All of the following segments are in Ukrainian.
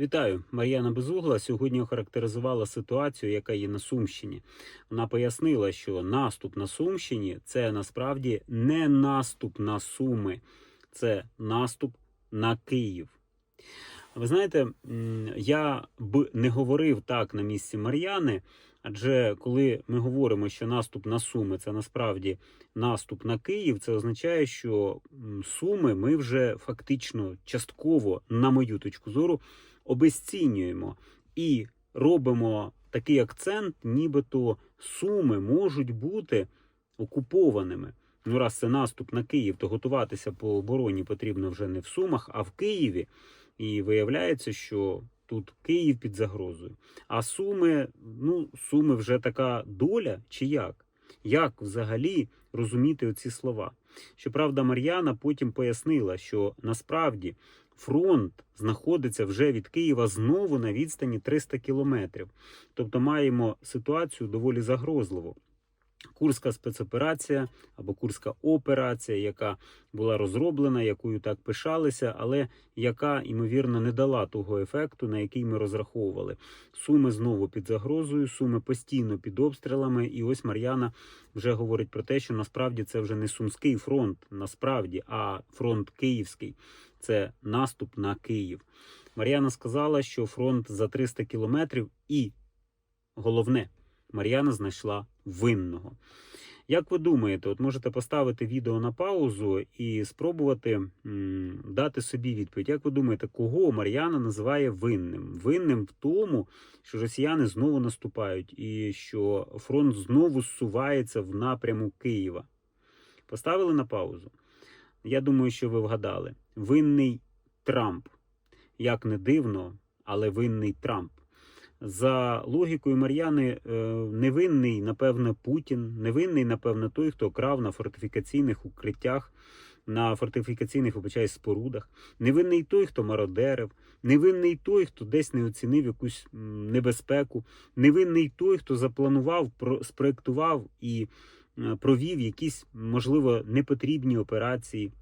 Вітаю, Мар'яна Безугла сьогодні охарактеризувала ситуацію, яка є на Сумщині. Вона пояснила, що наступ на Сумщині це насправді не наступ на Суми, це наступ на Київ. Ви знаєте, я б не говорив так на місці Мар'яни, адже коли ми говоримо, що наступ на Суми це насправді наступ на Київ, це означає, що Суми ми вже фактично частково, на мою точку зору, обесцінюємо і робимо такий акцент, нібито Суми можуть бути окупованими. Ну, раз це наступ на Київ, то готуватися по обороні потрібно вже не в Сумах, а в Києві. І виявляється, що тут Київ під загрозою. А Суми, ну, Суми вже така доля, чи як? Як взагалі розуміти оці слова? Щоправда, Мар'яна потім пояснила, що насправді фронт знаходиться вже від Києва знову на відстані 300 кілометрів. Тобто маємо ситуацію доволі загрозливу. Курська спецоперація або Курська операція, яка була розроблена, якою так пишалися, але яка, ймовірно, не дала того ефекту, на який ми розраховували. Суми знову під загрозою, суми постійно під обстрілами. І ось Мар'яна вже говорить про те, що насправді це вже не Сумський фронт, насправді, а фронт Київський. Це наступ на Київ. Мар'яна сказала, що фронт за 300 кілометрів, і головне, Мар'яна знайшла винного. Як ви думаєте, от можете поставити відео на паузу і спробувати м, дати собі відповідь. Як ви думаєте, кого Мар'яна називає винним? Винним в тому, що росіяни знову наступають і що фронт знову зсувається в напряму Києва? Поставили на паузу. Я думаю, що ви вгадали. Винний Трамп. Як не дивно, але винний Трамп. За логікою Мар'яни, е, невинний, напевно, Путін, невинний, напевно, той, хто крав на фортифікаційних укриттях, на фортифікаційних вибачаю, спорудах, невинний той, хто мародерив, невинний той, хто десь не оцінив якусь небезпеку, невинний той, хто запланував, спроектував і е, провів якісь, можливо, непотрібні операції.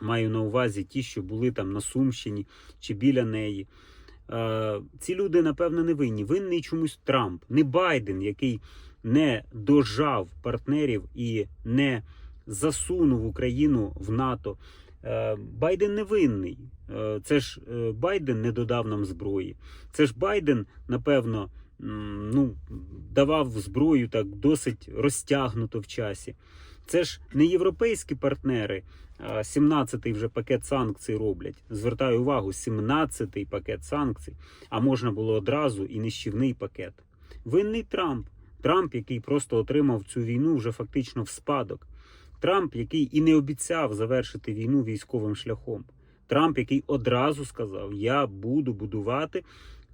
Маю на увазі ті, що були там на Сумщині чи біля неї. Е, ці люди, напевно, не винні. Винний чомусь Трамп, не Байден, який не дожав партнерів і не засунув Україну в НАТО. Е, Байден не винний. Е, Це ж е, Байден не додав нам зброї. Це ж Байден, напевно, ну, давав зброю так досить розтягнуто в часі. Це ж не європейські партнери. а 17-й вже пакет санкцій роблять. Звертаю увагу, 17-й пакет санкцій, а можна було одразу і нищівний пакет. Винний Трамп. Трамп, який просто отримав цю війну вже фактично в спадок. Трамп, який і не обіцяв завершити війну військовим шляхом. Трамп, який одразу сказав: Я буду будувати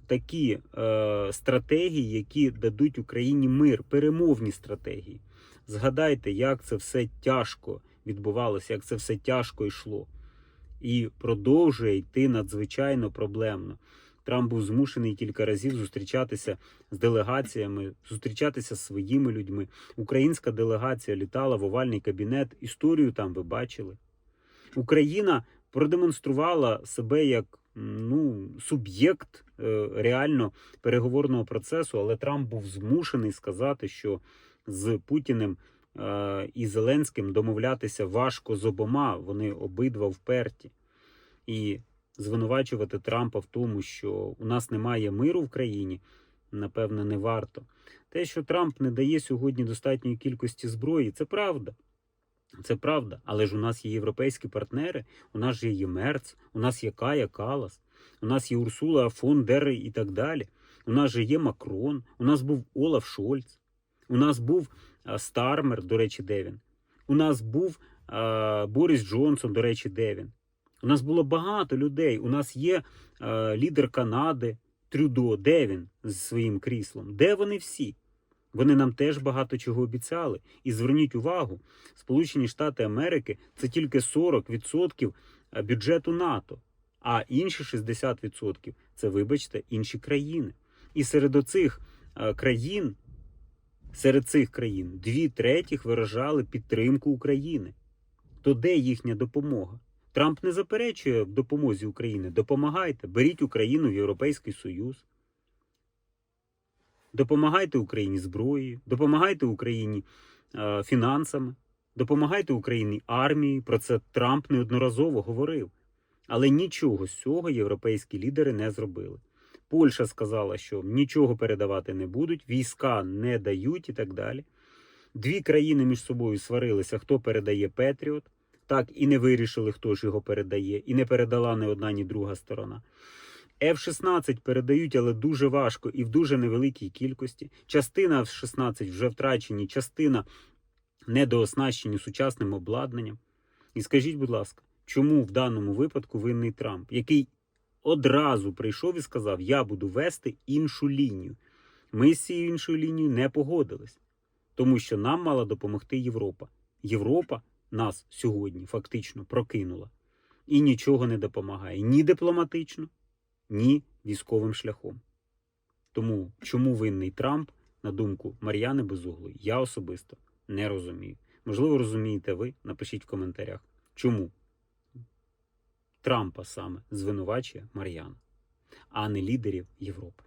такі е, стратегії, які дадуть Україні мир, перемовні стратегії. Згадайте, як це все тяжко відбувалося, як це все тяжко йшло. І продовжує йти надзвичайно проблемно. Трамп був змушений кілька разів зустрічатися з делегаціями, зустрічатися з своїми людьми. Українська делегація літала в овальний кабінет. Історію там ви бачили. Україна продемонструвала себе як ну, суб'єкт е, реально переговорного процесу, але Трамп був змушений сказати, що з Путіним е, і Зеленським домовлятися важко з обома. Вони обидва вперті. І звинувачувати Трампа в тому, що у нас немає миру в країні, напевне, не варто. Те, що Трамп не дає сьогодні достатньої кількості зброї, це правда. Це правда, але ж у нас є європейські партнери, у нас же є Мерц, у нас є Кая Калас, у нас є Урсула фон дер і так далі. У нас же є Макрон, у нас був Олаф Шольц, у нас був Стармер, до речі, де він. У нас був а, Борис Джонсон, до речі, де він. У нас було багато людей. У нас є а, лідер Канади Трюдо, де він з своїм кріслом. Де вони всі? Вони нам теж багато чого обіцяли. І зверніть увагу, Сполучені Штати Америки це тільки 40% бюджету НАТО, а інші 60% це, вибачте, інші країни. І серед оцих е, країн, серед цих країн, дві третіх виражали підтримку України. То де їхня допомога? Трамп не заперечує допомозі Україні. Допомагайте, беріть Україну в Європейський Союз. Допомагайте Україні зброєю, допомагайте Україні е, фінансами, допомагайте Україні армією. Про це Трамп неодноразово говорив. Але нічого з цього європейські лідери не зробили. Польща сказала, що нічого передавати не будуть, війська не дають і так далі. Дві країни між собою сварилися, хто передає Петріот. Так і не вирішили, хто ж його передає, і не передала ні одна, ні друга сторона. F-16 передають, але дуже важко і в дуже невеликій кількості. Частина F-16 вже втрачені, частина недооснащені сучасним обладнанням. І скажіть, будь ласка, чому в даному випадку винний Трамп, який одразу прийшов і сказав: Я буду вести іншу лінію. Ми з цією іншою лінією не погодились, тому що нам мала допомогти Європа. Європа нас сьогодні фактично прокинула і нічого не допомагає ні дипломатично, ні військовим шляхом. Тому чому винний Трамп, на думку Мар'яни Безуглої, я особисто не розумію. Можливо, розумієте ви? Напишіть в коментарях, чому Трампа саме звинувачує Мар'яна, а не лідерів Європи.